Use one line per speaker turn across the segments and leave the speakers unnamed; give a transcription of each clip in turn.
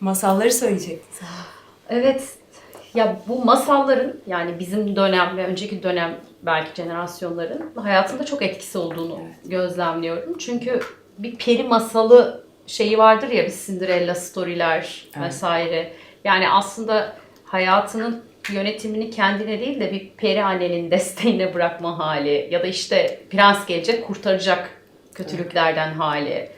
Masalları söyleyecektin.
Evet. Ya bu masalların yani bizim dönem ve önceki dönem belki jenerasyonların hayatında çok etkisi olduğunu gözlemliyorum. Çünkü bir peri masalı şeyi vardır ya bir Cinderella storyler
Evet.
vesaire. Yani aslında hayatının yönetimini kendine değil de bir peri annenin desteğine bırakma hali ya da işte prens gelecek kurtaracak kötülüklerden hali.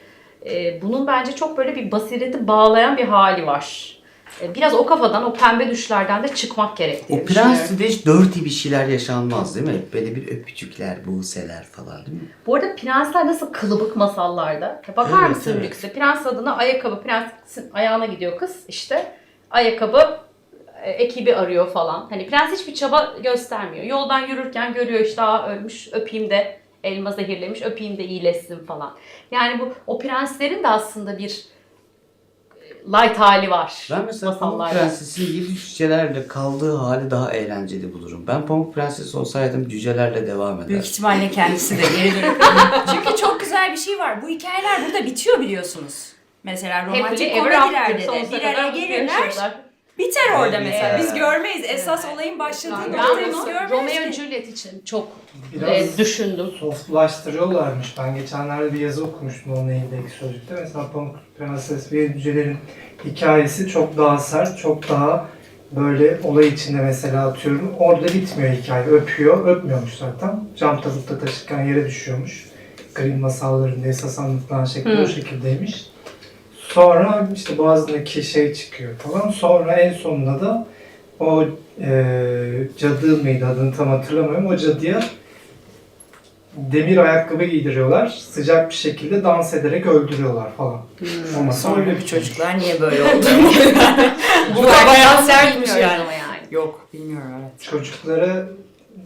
Ee, bunun bence çok böyle bir basireti bağlayan bir hali var. Ee, Biraz o kafadan, o pembe düşlerden de çıkmak gerek diye
O. Prens'te de hiç dirty bir şeyler yaşanmaz değil mi? Böyle bir öpücükler, buseler falan değil mi?
Bu arada prensler nasıl kılıbık masallarda? Ya Bakar
Evet,
mısın
evet.
lükse? Prens adına ayakkabı, prensin ayağına gidiyor kız işte. Ayakkabı e, ekibi arıyor falan. Hani prens hiçbir çaba göstermiyor. Yoldan yürürken görüyor işte Aa, ölmüş öpeyim de elma zehirlemiş öpeyim de iyileşsin falan. Yani bu o prenslerin de aslında bir e, light hali var.
Ben mesela Pamuk. Prenses'in yedi cücelerle kaldığı hali daha eğlenceli bulurum. Ben Pamuk Prenses olsaydım cücelerle devam ederdim.
Büyük ihtimalle kendisi de geri dönüp. Çünkü çok güzel bir şey var. Bu hikayeler burada bitiyor biliyorsunuz. Mesela
Happily
romantik
ever after
komedilerde de
sonsuza
bir araya
kadar
gelirler. Biter orada mesela. Biz görmeyiz. Esas olayın başladığı
Ben
noktayı biz
bunu
görmeyiz
Romeo
ki.
Juliet için çok
Biraz
e, düşündüm.
softlaştırıyorlarmış. Ben geçenlerde bir yazı okumuştum onunla ilgili ilk sözlükte. Mesela Pamuk Prenses ve Cücelerin hikayesi çok daha sert, çok daha böyle olay içinde mesela atıyorum. Orada bitmiyor hikaye. Öpüyor, öpmüyormuş zaten. Cam tabutta taşırken yere düşüyormuş. Grimm masallarında esas anlatılan şekli
Hı.
o şekildeymiş. Sonra işte boğazındaki şey çıkıyor falan. Sonra en sonunda da o e, cadı mıydı adını tam hatırlamıyorum. O cadıya demir ayakkabı giydiriyorlar. Sıcak bir şekilde dans ederek öldürüyorlar falan. Ama
Sonra bir çocuklar niye böyle oldu? Bu
Bu
da bayağı
sertmiş yani.
Yok bilmiyorum evet.
çocuklara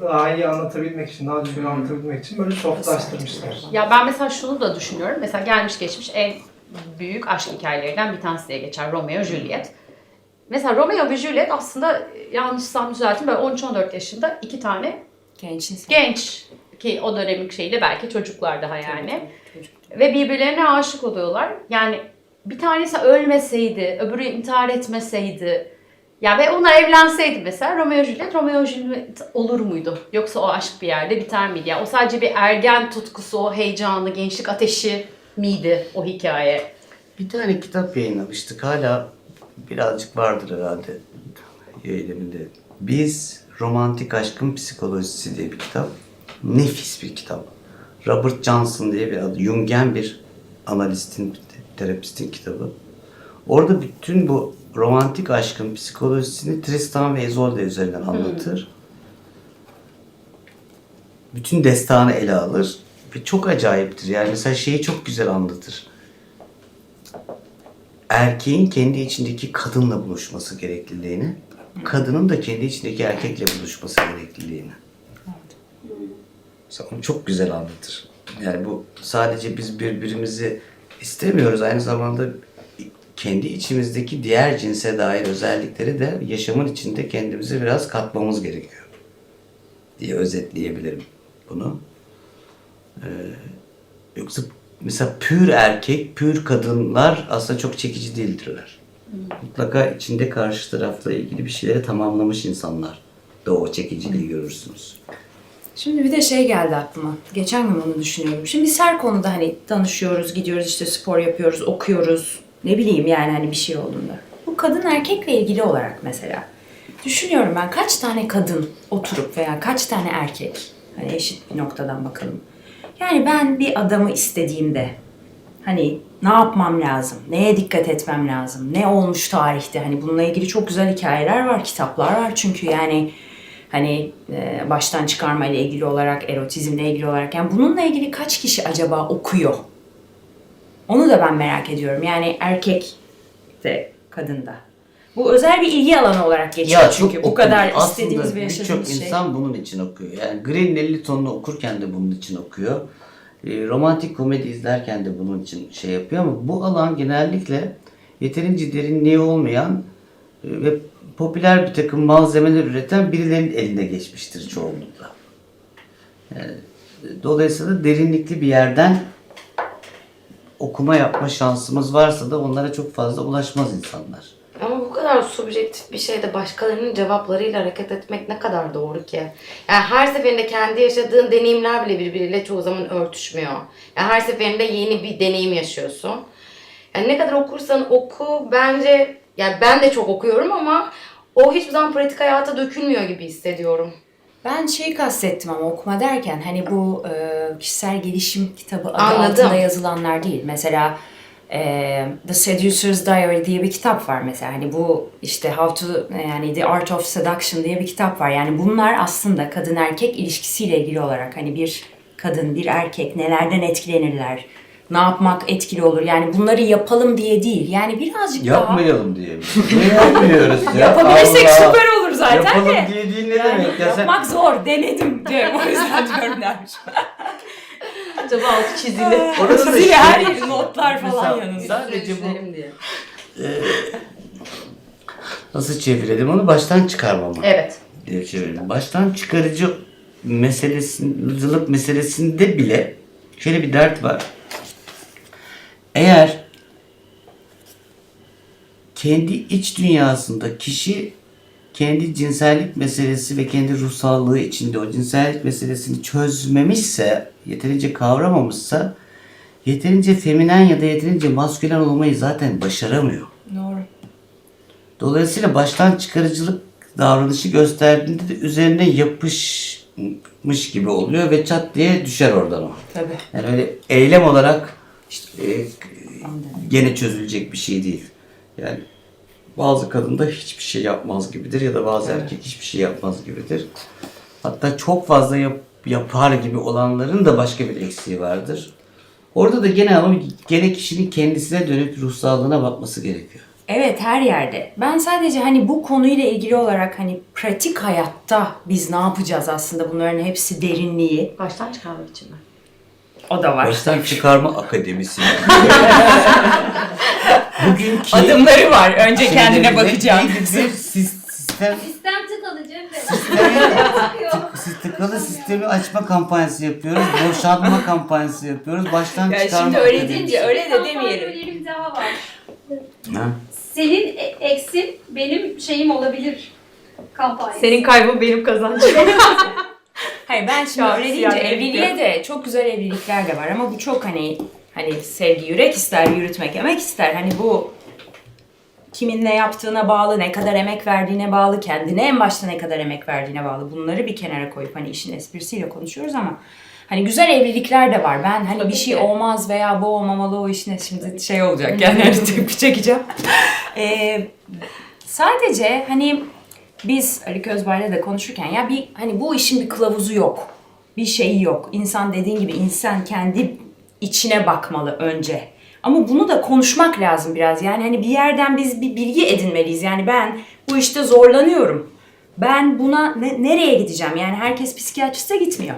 daha iyi anlatabilmek için, daha düzgün anlatabilmek için böyle softlaştırmışlar.
Ya ben mesela şunu da düşünüyorum. Mesela gelmiş geçmiş en büyük aşk hikayelerinden bir tanesi diye geçer. Romeo Juliet. Mesela Romeo ve Juliet aslında yanlışsam düzeltin böyle 13-14 yaşında iki tane
Genç insan.
genç ki o dönemin şeyiyle belki çocuklar daha yani.
Çocuk.
Ve birbirlerine aşık oluyorlar. Yani bir tanesi ölmeseydi, öbürü intihar etmeseydi ya ve onlar evlenseydi mesela Romeo Juliet, Romeo Juliet olur muydu? Yoksa o aşk bir yerde biter miydi? Ya o sadece bir ergen tutkusu, o heyecanı, gençlik ateşi miydi o hikaye?
Bir tane kitap yayınlamıştık. Hala birazcık vardır herhalde yayınlarında. Biz Romantik Aşkın Psikolojisi diye bir kitap. Nefis bir kitap. Robert Johnson diye bir adı. Jungen bir analistin, terapistin kitabı. Orada bütün bu romantik aşkın psikolojisini Tristan ve Isolde üzerinden anlatır. Bütün destanı ele alır. Ve çok acayiptir. Yani mesela şeyi çok güzel anlatır erkeğin kendi içindeki kadınla buluşması gerekliliğini, kadının da kendi içindeki erkekle buluşması gerekliliğini. Mesela onu çok güzel anlatır. Yani bu sadece biz birbirimizi istemiyoruz aynı zamanda kendi içimizdeki diğer cinse dair özellikleri de yaşamın içinde kendimize biraz katmamız gerekiyor diye özetleyebilirim bunu. Ee, yoksa mesela pür erkek, pür kadınlar aslında çok çekici değildirler. Mutlaka içinde karşı tarafla ilgili bir şeyleri tamamlamış insanlar da o çekiciliği görürsünüz.
Şimdi bir de şey geldi aklıma. Geçen gün onu düşünüyorum. Şimdi biz her konuda hani danışıyoruz, gidiyoruz işte spor yapıyoruz, okuyoruz. Ne bileyim yani hani bir şey olduğunda. Bu kadın erkekle ilgili olarak mesela. Düşünüyorum ben kaç tane kadın oturup veya kaç tane erkek hani eşit bir noktadan bakalım. Yani ben bir adamı istediğimde hani ne yapmam lazım, neye dikkat etmem lazım, ne olmuş tarihte hani bununla ilgili çok güzel hikayeler var, kitaplar var çünkü yani hani e, baştan çıkarma ile ilgili olarak, erotizmle ilgili olarak yani bununla ilgili kaç kişi acaba okuyor? Onu da ben merak ediyorum. Yani erkek de kadında. Bu özel bir ilgi alanı olarak geçiyor çünkü bu kadar
aslında
istediğimiz
birçok
yaşadığımız şey.
insan bunun için okuyor. Yani Green 50 tonunu okurken de bunun için okuyor. E, romantik komedi izlerken de bunun için şey yapıyor ama bu alan genellikle yeterince derinliği olmayan e, ve popüler bir takım malzemeler üreten birilerinin eline geçmiştir çoğunlukla. Yani, e, dolayısıyla derinlikli bir yerden oku okuma yapma şansımız varsa da onlara çok fazla ulaşmaz insanlar.
Subjektif bir şeyde başkalarının cevaplarıyla hareket etmek ne kadar doğru ki? Yani her seferinde kendi yaşadığın deneyimler bile birbiriyle çoğu zaman örtüşmüyor. Yani her seferinde yeni bir deneyim yaşıyorsun. Yani ne kadar okursan oku bence yani ben de çok okuyorum ama o hiçbir zaman pratik hayata dökülmüyor gibi hissediyorum.
Ben şeyi kastettim ama okuma derken hani bu e, kişisel gelişim kitabı adı
Anladım.
altında yazılanlar değil. Mesela e, The Seducer's Diary diye bir kitap var mesela. Hani bu işte How to yani The Art of Seduction diye bir kitap var. Yani bunlar aslında kadın erkek ilişkisiyle ilgili olarak hani bir kadın bir erkek nelerden etkilenirler? Ne yapmak etkili olur? Yani bunları yapalım diye değil. Yani birazcık daha
Yapmayalım diye mi? Niye yapmıyoruz ya?
yapabilirsek
Allah!
süper olur zaten
Yapalım
de.
diye değil ne
Yani
demek? Ya sen
yapmak zor. Denedim diyorum. O yüzden diyorum dermiş.
Acaba altı çizili.
Orası da
Çizili
şey-
her yeri notlar falan
Mesela
yanında.
Sadece bu
Düşünelim diye.
nasıl çevirelim onu baştan çıkarmama.
Evet.
diye çevirelim. Baştan çıkarıcı meselesinin, meselesinde bile şöyle bir dert var. Eğer kendi iç dünyasında kişi kendi cinsellik meselesi ve kendi ruhsallığı içinde o cinsellik meselesini çözmemişse, yeterince kavramamışsa, yeterince feminen ya da yeterince maskülen olmayı zaten başaramıyor.
Doğru.
Dolayısıyla baştan çıkarıcılık davranışı gösterdiğinde de üzerine yapışmış gibi oluyor ve çat diye düşer oradan o.
Tabii.
Yani öyle eylem olarak işte, e, gene çözülecek bir şey değil. Yani bazı kadın da hiçbir şey yapmaz gibidir ya da bazı erkek hiçbir şey yapmaz gibidir. Hatta çok fazla yap- yapar gibi olanların da başka bir eksiği vardır. Orada da gene ama gene kişinin kendisine dönük ruhsallığına bakması gerekiyor.
Evet her yerde. Ben sadece hani bu konuyla ilgili olarak hani pratik hayatta biz ne yapacağız aslında bunların hepsi derinliği.
Baştan çıkarmak için mi?
O da var.
Baştan çıkarma akademisi. Bugünkü
Adımları var. Önce kendine bakacağım.
sis- sistem
Sistem tıkalı Cemre.
tıkalı sistemi açma kampanyası yapıyoruz. Boşaltma kampanyası yapıyoruz. Baştan
Ya
çıkarma
şimdi öyle
akademisi.
deyince öyle de demeyelim.
önerim daha var.
Ha?
Senin e- eksin benim şeyim olabilir kampanyası.
Senin kaybın benim kazancım.
Hayır ben şimdi öyle deyince evliliğe de çok güzel evlilikler de var ama bu çok hani hani sevgi yürek ister, yürütmek emek ister. Hani bu kimin ne yaptığına bağlı, ne kadar emek verdiğine bağlı, kendine en başta ne kadar emek verdiğine bağlı. Bunları bir kenara koyup hani işin esprisiyle konuşuyoruz ama hani güzel evlilikler de var. Ben hani
Tabii
bir şey
ki.
olmaz veya bu olmamalı o işin şimdi şey olacak yani hani tepki çekeceğim. Ee, sadece hani biz Ali Közbay'la da konuşurken ya bir hani bu işin bir kılavuzu yok. Bir şeyi yok. İnsan dediğin gibi insan kendi içine bakmalı önce. Ama bunu da konuşmak lazım biraz. Yani hani bir yerden biz bir bilgi edinmeliyiz. Yani ben bu işte zorlanıyorum. Ben buna ne- nereye gideceğim? Yani herkes psikiyatriste gitmiyor.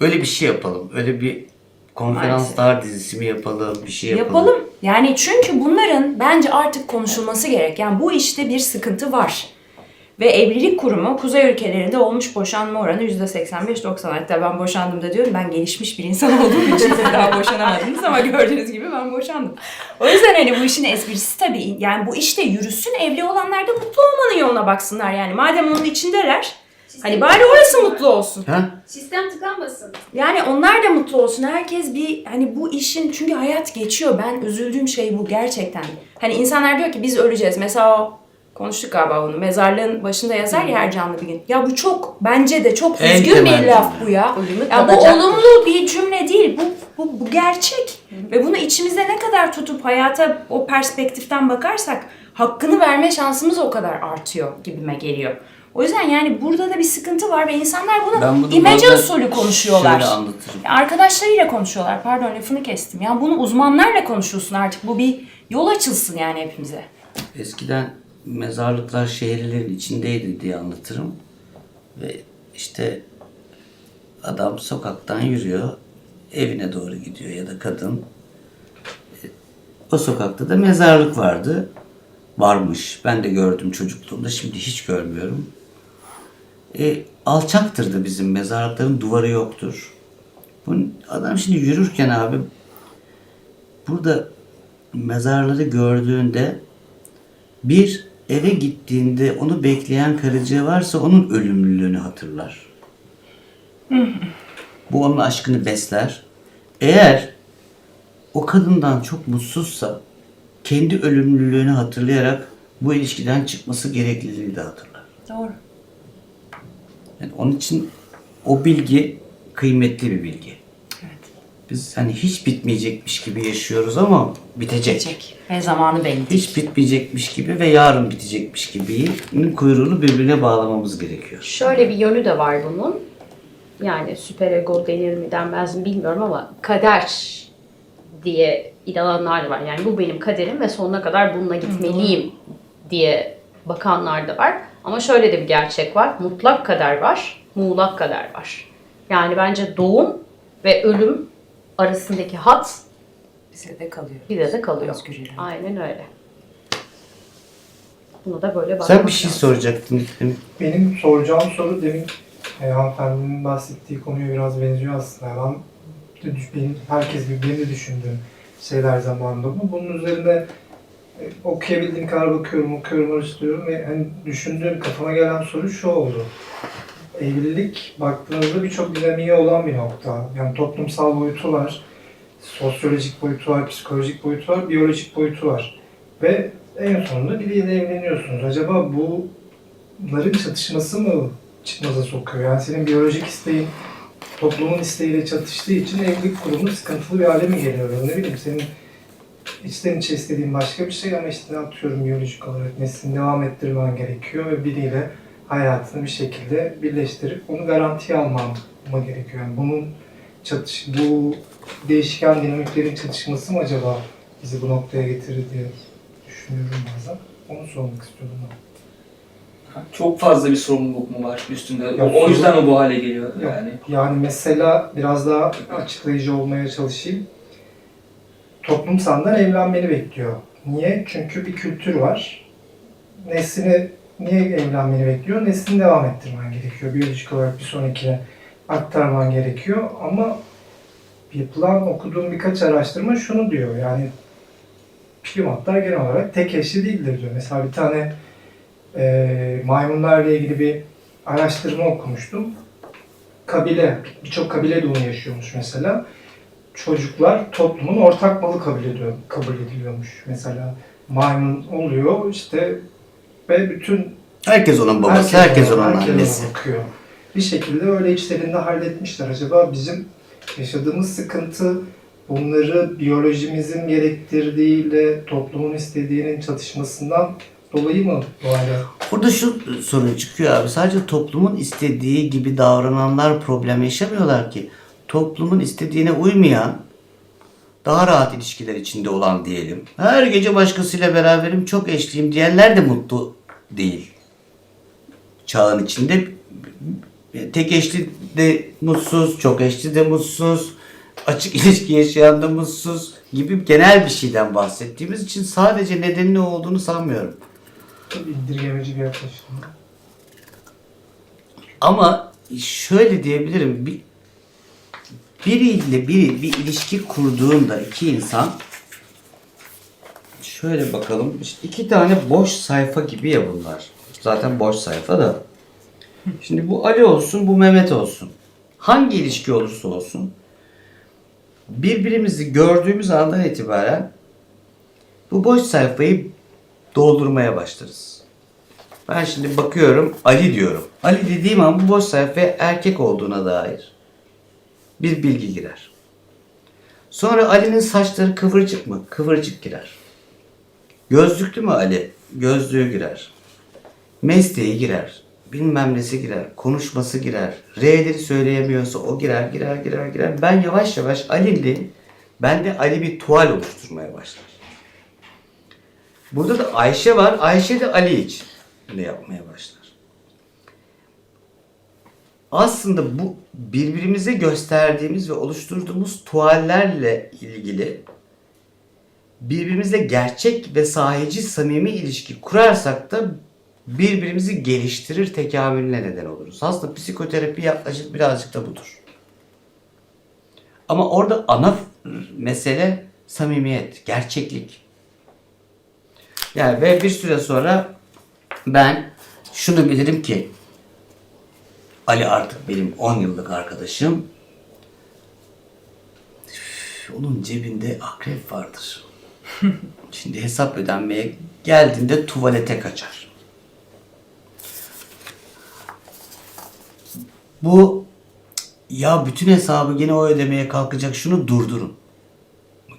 Öyle bir şey yapalım. Öyle bir konferanslar dizisi mi yapalım, bir şey yapalım.
Yapalım. Yani çünkü bunların bence artık konuşulması gerek. Yani bu işte bir sıkıntı var. Ve evlilik kurumu kuzey ülkelerinde olmuş boşanma oranı %85-90. Hatta ben boşandım da diyorum ben gelişmiş bir insan olduğum için siz daha boşanamadınız ama gördüğünüz gibi ben boşandım. O yüzden hani bu işin esprisi tabii yani bu işte yürüsün evli olanlar da mutlu olmanın yoluna baksınlar yani. Madem onun içindeler hani bari orası mutlu olsun.
Ha?
Sistem tıkanmasın.
Yani onlar da mutlu olsun. Herkes bir hani bu işin çünkü hayat geçiyor. Ben üzüldüğüm şey bu gerçekten. Hani insanlar diyor ki biz öleceğiz. Mesela o konuştuk galiba bunu. Mezarlığın başında yazar ya her canlı bir gün. Ya bu çok bence de çok
En
üzgün
temel
bir laf bu ya.
Ölümü
Ya bu olumlu bir cümle değil. Bu bu, bu gerçek. Ve bunu içimizde ne kadar tutup hayata o perspektiften bakarsak hakkını verme şansımız o kadar artıyor gibime geliyor. O yüzden yani burada da bir sıkıntı var ve insanlar
Ben
bunu
bunu
imece
bazen
usulü konuşuyorlar.
Şöyle anlatırım.
Arkadaşlarıyla konuşuyorlar. Pardon lafını kestim. Ya bunu uzmanlarla konuşulsun artık. Bu bir yol açılsın yani hepimize.
Eskiden mezarlıklar şehirlerin içindeydi diye anlatırım. Ve işte adam sokaktan yürüyor, evine doğru gidiyor ya da kadın. E, O sokakta da mezarlık vardı. Varmış. Ben de gördüm çocukluğumda. Şimdi hiç görmüyorum. E, alçaktır da bizim mezarlıkların duvarı yoktur. Bu adam şimdi yürürken abi burada mezarları gördüğünde bir eve gittiğinde onu bekleyen karıcığı varsa onun ölümlülüğünü hatırlar. Bu onun aşkını besler. Eğer o kadından çok mutsuzsa kendi ölümlülüğünü hatırlayarak bu ilişkiden çıkması gerekliliğini de hatırlar.
Doğru.
Yani onun için o bilgi kıymetli bir bilgi. Biz hani hiç bitmeyecekmiş gibi yaşıyoruz ama bitecek.
Çek. Ve zamanı belli.
Hiç bitmeyecekmiş gibi ve yarın bitecekmiş gibi kuyruğunu birbirine bağlamamız gerekiyor.
Şöyle bir yönü de var bunun. Yani süper ego denir mi denmez mi bilmiyorum ama kader diye inananlar da var. Yani bu benim kaderim ve sonuna kadar bununla gitmeliyim diye bakanlar da var. Ama şöyle de bir gerçek var. Mutlak kader var, muğlak kader var. Yani bence doğum ve ölüm arasındaki hat
Bize de kalıyor.
bize de kalıyor.
Özgür irade.
Aynen öyle. Bunu da böyle
Sen
bakmak
bir şey
lazım.
soracaktın.
Benim soracağım soru demin e, hanımefendinin bahsettiği konuya biraz benziyor aslında. Ben, de düş- benim, herkes gibi benim de düşündüğüm şeyler zamanında bu. Bunun üzerine e, okuyabildiğim kadar bakıyorum, okuyorum, araştırıyorum ve hani düşündüğüm, kafama gelen soru şu oldu. Evlilik baktığınızda birçok dinamiği olan bir nokta. Yani toplumsal boyutu var, sosyolojik boyutu var, psikolojik boyutu var, biyolojik boyutu var. Ve en sonunda biriyle evleniyorsunuz. Acaba bunların çatışması mı çıkmaza sokuyor? Yani senin biyolojik isteğin toplumun isteğiyle çatıştığı için evlilik kurumu sıkıntılı bir hale mi geliyor? Ne bileyim senin içten içe istediğin başka bir şey ama işte atıyorum biyolojik olarak neslini devam ettirmen gerekiyor ve biriyle hayatını bir şekilde birleştirip onu garantiye alman mı gerekiyor? Yani bunun çatış, bu değişken dinamiklerin çatışması mı acaba bizi bu noktaya getirir diye düşünüyorum bazen. Onu sormak istiyordum ben.
Çok fazla bir sorumluluk mu var üstünde?
Ya
O, yüzden mi bu hale geliyor
Yok.
yani?
Yani mesela biraz daha açıklayıcı olmaya çalışayım. Toplum senden evlenmeni bekliyor. Niye? Çünkü bir kültür var. Neslini niye evlenmeni bekliyor? Neslini devam ettirmen gerekiyor. Biyolojik olarak bir sonrakine aktarman gerekiyor. Ama yapılan okuduğum birkaç araştırma şunu diyor. Yani primatlar genel olarak tek eşli değildir diyor. Mesela bir tane e, maymunlarla ilgili bir araştırma okumuştum kabile, birçok kabile de onu yaşıyormuş mesela. Çocuklar toplumun ortak malı kabul ediyor, kabul ediliyormuş mesela. Maymun oluyor işte ve bütün
Herkes onun babası, herkes, onun
herkes ona
annesi.
bakıyor. Bir şekilde öyle içlerinde halletmişler. Acaba bizim yaşadığımız sıkıntı bunları biyolojimizin gerektirdiğiyle toplumun istediğinin çatışmasından dolayı mı bu hale
Burada şu sorun çıkıyor abi. Sadece toplumun istediği gibi davrananlar problem yaşamıyorlar ki. Toplumun istediğine uymayan, daha rahat ilişkiler içinde olan diyelim. Her gece başkasıyla beraberim, çok eşliyim diyenler de mutlu değil. Çağın içinde tek eşli de mutsuz, çok eşli de mutsuz, açık ilişki yaşayan da mutsuz gibi genel bir şeyden bahsettiğimiz için sadece nedeni ne olduğunu sanmıyorum.
indirgemeci bir yaklaşım?
Ama şöyle diyebilirim. Bir, biriyle biri bir ilişki kurduğunda iki insan şöyle bakalım. İşte iki tane boş sayfa gibi ya bunlar. Zaten boş sayfa da. Şimdi bu Ali olsun, bu Mehmet olsun. Hangi ilişki olursa olsun birbirimizi gördüğümüz andan itibaren bu boş sayfayı doldurmaya başlarız. Ben şimdi bakıyorum Ali diyorum. Ali dediğim an bu boş sayfaya erkek olduğuna dair bir bilgi girer. Sonra Ali'nin saçları kıvırcık mı? Kıvırcık girer. Gözlüklü mü Ali? Gözlüğü girer. Mesleği girer. Bilmem nesi girer. Konuşması girer. R'leri söyleyemiyorsa o girer, girer, girer, girer. Ben yavaş yavaş Ali'li, bende Ali bir tuval oluşturmaya başlar. Burada da Ayşe var. Ayşe de Ali için ne yapmaya başlar. Aslında bu birbirimize gösterdiğimiz ve oluşturduğumuz tuvallerle ilgili birbirimizle gerçek ve sahici samimi ilişki kurarsak da birbirimizi geliştirir tekamülüne neden oluruz. Aslında psikoterapi yaklaşık birazcık da budur. Ama orada ana mesele samimiyet, gerçeklik. Yani ve bir süre sonra ben şunu bilirim ki Ali artık benim 10 yıllık arkadaşım. Üf, Onun cebinde akrep vardır. Şimdi hesap ödenmeye geldiğinde tuvalete kaçar. Bu ya bütün hesabı gene o ödemeye kalkacak şunu durdurun.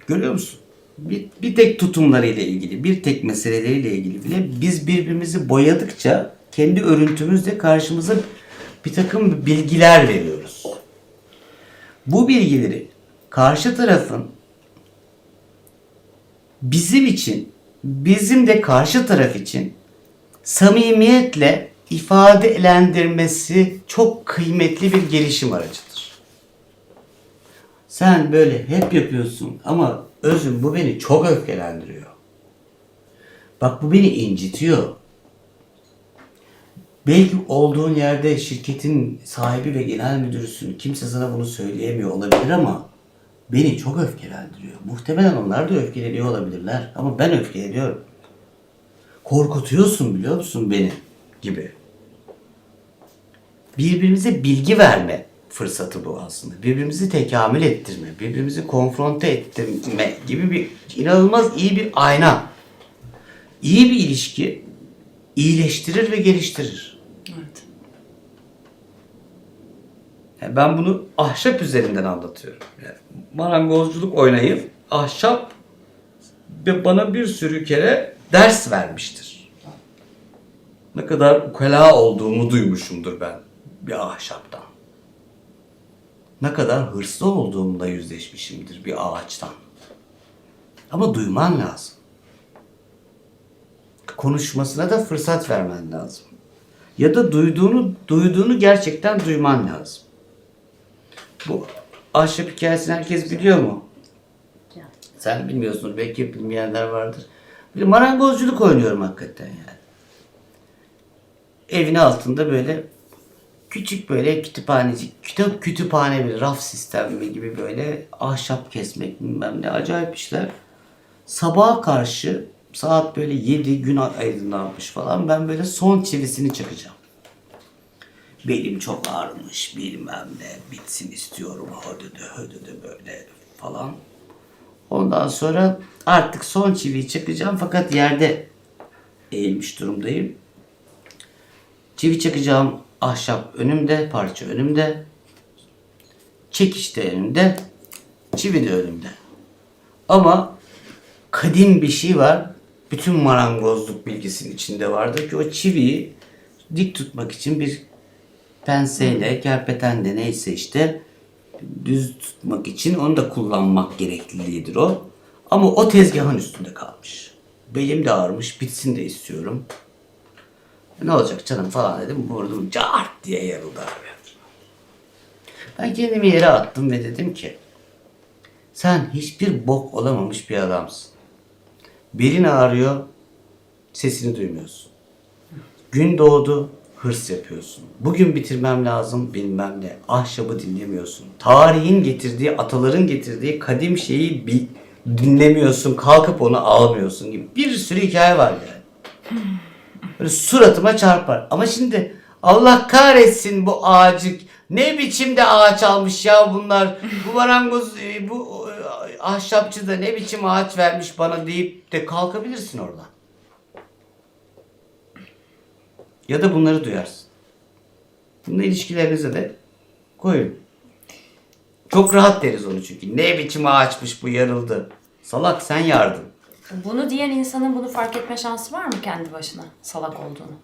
Görüyor musun? Bir, bir tek tutumlarıyla ilgili, bir tek meseleleriyle ilgili bile biz birbirimizi boyadıkça kendi örüntümüzle karşımıza bir takım bilgiler veriyoruz. Bu bilgileri karşı tarafın bizim için, bizim de karşı taraf için samimiyetle ifadelendirmesi çok kıymetli bir gelişim aracıdır. Sen böyle hep yapıyorsun ama özüm bu beni çok öfkelendiriyor. Bak bu beni incitiyor. Belki olduğun yerde şirketin sahibi ve genel müdürüsün. Kimse sana bunu söyleyemiyor olabilir ama beni çok öfkelendiriyor. Muhtemelen onlar da öfkeleniyor olabilirler ama ben öfkeleniyorum. Korkutuyorsun biliyor musun beni gibi. Birbirimize bilgi verme fırsatı bu aslında. Birbirimizi tekamül ettirme, birbirimizi konfronte ettirme gibi bir inanılmaz iyi bir ayna. İyi bir ilişki iyileştirir ve geliştirir.
Evet.
Yani ben bunu ahşap üzerinden anlatıyorum. Yani marangozculuk oynayıp ahşap bana bir sürü kere ders vermiştir. Ne kadar ukala olduğumu duymuşumdur ben bir ahşaptan. Ne kadar hırslı olduğumla yüzleşmişimdir bir ağaçtan. Ama duyman lazım. Konuşmasına da fırsat vermen lazım. Ya da duyduğunu duyduğunu gerçekten duyman lazım. Bu ahşap hikayesini herkes biliyor mu? Sen bilmiyorsunuz. Belki bilmeyenler vardır. Bir marangozculuk oynuyorum hakikaten yani. Evin altında böyle küçük böyle kütüphanecik, kitap kütüphane bir raf sistemi gibi böyle ahşap kesmek bilmem ne acayip işler. Sabaha karşı saat böyle 7 gün aydınlanmış falan ben böyle son çivisini çakacağım. Belim çok ağrımış bilmem ne bitsin istiyorum hödödö hödödö böyle falan. Ondan sonra artık son çiviyi çakacağım fakat yerde eğilmiş durumdayım. Çivi çakacağım ahşap önümde, parça önümde. Çekiç de önümde, çivi de önümde. Ama kadim bir şey var. Bütün marangozluk bilgisinin içinde vardır ki o çiviyi dik tutmak için bir penseyle, kerpetenle neyse işte düz tutmak için onu da kullanmak gerekliliğidir o. Ama o tezgahın üstünde kalmış. Belim de ağrımış, bitsin de istiyorum. Ne olacak canım falan dedim. Vurdum cart diye yarıldı abi. Ben kendimi yere attım ve dedim ki sen hiçbir bok olamamış bir adamsın. Belin ağrıyor, sesini duymuyorsun. Gün doğdu, hırs yapıyorsun. Bugün bitirmem lazım bilmem ne. Ahşabı dinlemiyorsun. Tarihin getirdiği, ataların getirdiği kadim şeyi bir dinlemiyorsun. Kalkıp onu almıyorsun gibi. Bir sürü hikaye var yani. Böyle suratıma çarpar. Ama şimdi Allah kahretsin bu ağacı. Ne biçimde ağaç almış ya bunlar. Bu marangoz, e, bu e, ahşapçı da ne biçim ağaç vermiş bana deyip de kalkabilirsin oradan. Ya da bunları duyarsın. Bunu ilişkilerinize de koyun. Çok rahat deriz onu çünkü. Ne biçim ağaçmış bu yarıldı. Salak sen yardın.
Bunu diyen insanın bunu fark etme şansı var mı kendi başına salak olduğunu?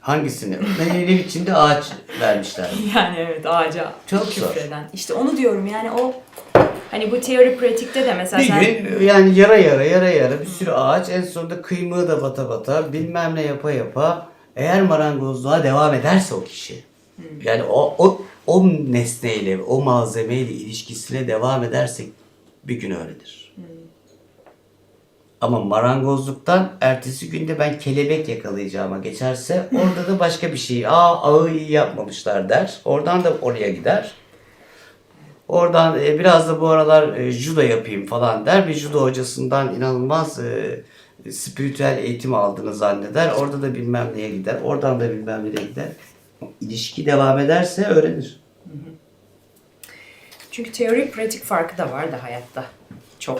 Hangisini? Ne, ne biçimde ağaç vermişler.
Yani evet ağaca
Çok zor.
küfreden. İşte onu diyorum yani o hani bu teori pratikte de mesela
Bir
sen
gün yani yara yara yara yara bir sürü ağaç en sonunda kıymığı da bata bata bilmem ne yapa yapa eğer marangozluğa devam ederse o kişi yani o, o, o nesneyle o malzemeyle ilişkisine devam ederse bir gün öyledir. Ama marangozluktan ertesi günde ben kelebek yakalayacağıma geçerse orada da başka bir şey. Aa ağı iyi yapmamışlar der. Oradan da oraya gider. Oradan e, biraz da bu aralar e, judo yapayım falan der. Bir judo hocasından inanılmaz e, spiritüel eğitim aldığını zanneder. Orada da bilmem neye gider. Oradan da bilmem nereye gider. İlişki devam ederse öğrenir.
Çünkü teori pratik farkı da var da hayatta. Çok.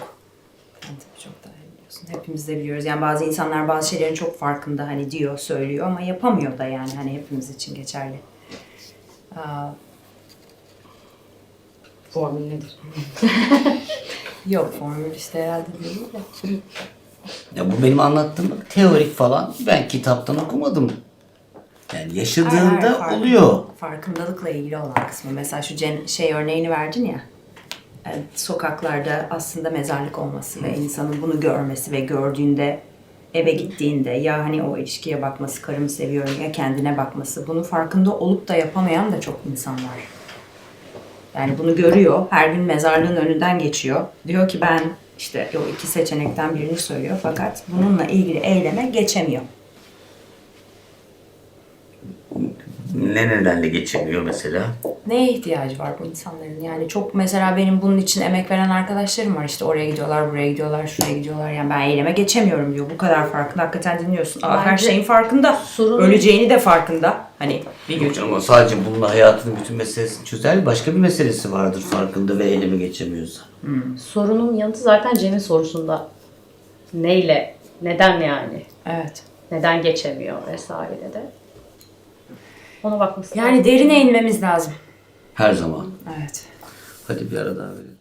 Yani tabii çok daha biliyorsun. Hepimiz de biliyoruz. Yani bazı insanlar bazı şeylerin çok farkında hani diyor, söylüyor ama yapamıyor da yani hani hepimiz için geçerli. Aa,
Formül nedir?
yok formül işte herhalde değil de.
Ya bu benim anlattığım teorik falan. Ben kitaptan okumadım. Yani yaşadığında
Hayır, hayır,
oluyor.
Farkındalıkla ilgili olan kısmı. Mesela şu cen- şey örneğini verdin ya. e, Sokaklarda aslında mezarlık olması ve insanın bunu görmesi ve gördüğünde eve gittiğinde ya hani o ilişkiye bakması, karımı seviyorum ya kendine bakması. Bunun farkında olup da yapamayan da çok insan var. Yani bunu görüyor, her gün mezarlığın önünden geçiyor. Diyor ki ben işte o iki seçenekten birini söylüyor fakat bununla ilgili eyleme geçemiyor.
Ne nedenle geçemiyor mesela?
Neye ihtiyacı var bu insanların? Yani çok mesela benim bunun için emek veren arkadaşlarım var. İşte oraya gidiyorlar, buraya gidiyorlar, şuraya gidiyorlar. Yani ben eyleme geçemiyorum diyor. Bu kadar farkında. Hakikaten dinliyorsun. Aa, her
Bence
şeyin farkında.
sorun-
Öleceğini de farkında. Hani bir gün.
Yok ama sadece bununla hayatının bütün meselesini çözer. Başka bir meselesi vardır farkında ve eyleme geçemiyorsa.
Sorunun yanıtı zaten Cem'in sorusunda. Neyle? Neden yani?
Evet.
Neden geçemiyor vesaire de. Ona bakması
Yani derine inmemiz lazım.
Her zaman.
Evet.
Hadi bir ara daha verelim.